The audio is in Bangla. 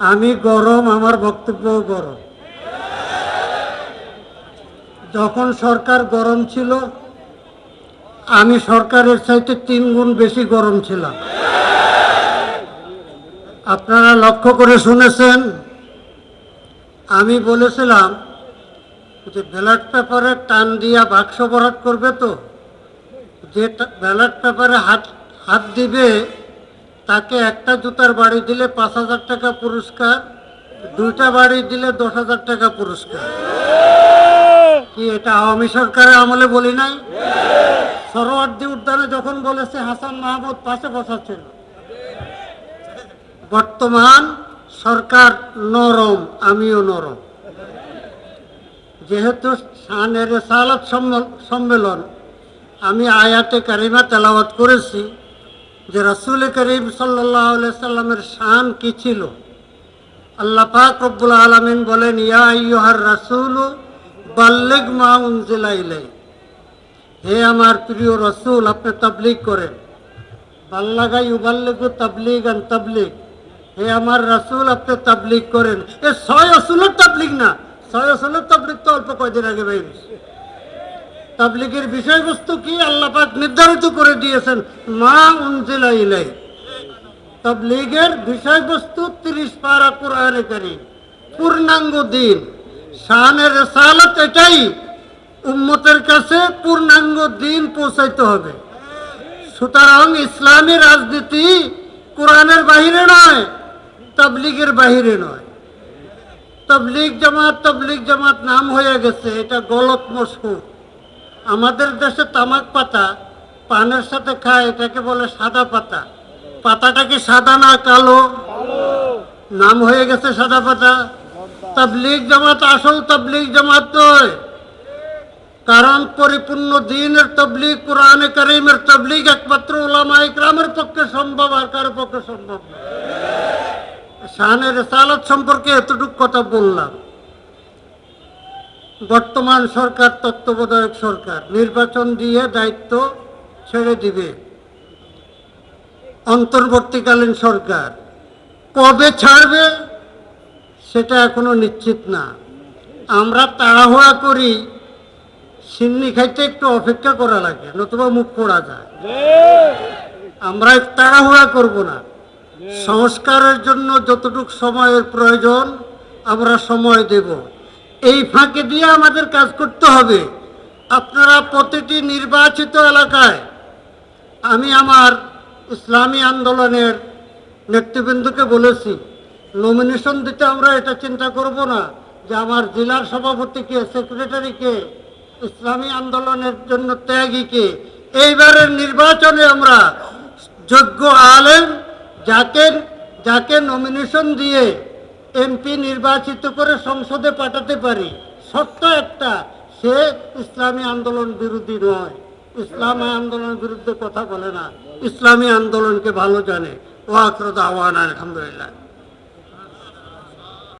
আমি গরম, আমার বক্তব্য গরম। যখন সরকার গরম ছিল, আমি সরকারের চাইতে তিন গুণ বেশি গরম ছিলাম। আপনারা লক্ষ্য করে শুনেছেন, আমি বলেছিলাম যে ব্যালট পেপারে টান দিয়া বাক্স ভরাট করবে তো? যে ব্যালট পেপারে হাত হাত দিবে তাকে একটা জুতার বাড়ি দিলে পাঁচ হাজার টাকা পুরস্কার, দুইটা বাড়ি দিলে দশ হাজার টাকা পুরস্কার। কি এটা আওয়ামী সরকারের আমলে বলি নাই? সরোয়ার্দি উদ্যানে যখন বলেছে হাসান মাহমুদ পাশে বসাচ্ছিল বর্তমান সরকার নরম, আমিও নরম। যেহেতু শানের সালাত সম্মেলন, আমি আয়াতে কারিমা তেলাওয়াত করেছি। যে রসুল করিম সাল্লাহ সাল্লামের শান কি ছিল? আল্লাহ পাক রব্বুল আলমিন বলেন, ইয়া ইয়ুহার রাসুল বাল্লেগ মা উনজিলা ইলাই হে আমার প্রিয় রসুল, আপনি তাবলিগ করেন। বাল্লাগাই উবাল্লেগু তাবলিগ আন তাবলিগ। হে আমার রাসুল, আপনি তাবলিগ করেন। এ ছয় রসুলের তাবলিগ না। ছয় রসুলের তাবলিগ তো অল্প কয়দিন আগে বাইরে তাবলিগের বিষয়বস্তু কি আল্লাহ পাক নির্ধারিত করে দিয়েছেন? মা উনজিলা ইলাই তাবলিগের বিষয়বস্তু তিরিশ পারা কোরআনে কারিম। পূর্ণাঙ্গ দিন। শানের রেসালত এটাই। উম্মতের কাছে পূর্ণাঙ্গ দিন পৌঁছাইতে হবে। সুতরাং ইসলামী রাজনীতি কোরআনের বাহিরে নয়, তাবলিগের বাহিরে নয়। তবলিগ জামাত তবলিগ জামাত নাম হয়ে গেছে, এটা গলত মশহুর। আমাদের দেশে তামাক পাতা পানের সাথে খায়, এটাকে বলে সাদা পাতা। পাতাটা কি সাদা না কালো? নাম হয়ে গেছে সাদা পাতা। তাবলিগ জামাত আসল তাবলিগ জামাত নয়। কারণ পরিপূর্ণ দিনের তবলিগ, কোরআনে করিমের তবলিগ একমাত্র ওলামা ইকরামের পক্ষে সম্ভব আর কারও পক্ষে সম্ভব শাহানের রেসালত সম্পর্কে এতটুকু কথা বললাম। বর্তমান সরকার তত্ত্বাবধায়ক সরকার। নির্বাচন দিয়ে দায়িত্ব ছেড়ে দিবে। অন্তর্বর্তীকালীন সরকার। কবে ছাড়বে সেটা এখনও নিশ্চিত না। আমরা তাড়াহুড়া করি, সিন্নি খাইতে একটু অপেক্ষা করা লাগে, নতুবা মুখ পড়া যায়। আমরা তাড়াহুড়া করব না। সংস্কারের জন্য যতটুকু সময়ের প্রয়োজন, আমরা সময় দেব। এই ফাঁকে দিয়ে আমাদের কাজ করতে হবে। আপনারা প্রতিটি নির্বাচিত এলাকায় আমি আমার ইসলামী আন্দোলনের নেতৃবৃন্দকে বলেছি নমিনেশন দিতে আমরা এটা চিন্তা করব না যে আমার জেলার সভাপতিকে সেক্রেটারিকে ইসলামী আন্দোলনের জন্য ত্যাগীকে এইবারের নির্বাচনে আমরা যোগ্য আলেম যাকে যাকে নমিনেশন দিয়ে এমপি নির্বাচিত করে সংসদে পাঠাতে পারি। সত্য একটা, সে ইসলামী আন্দোলন বিরোধী নয়। ইসলামী আন্দোলনের বিরুদ্ধে কথা বলে না। ইসলামী আন্দোলনকে ভালো জানে। ও আক্রত আহ্বান আলহামদুলিল্লাহ।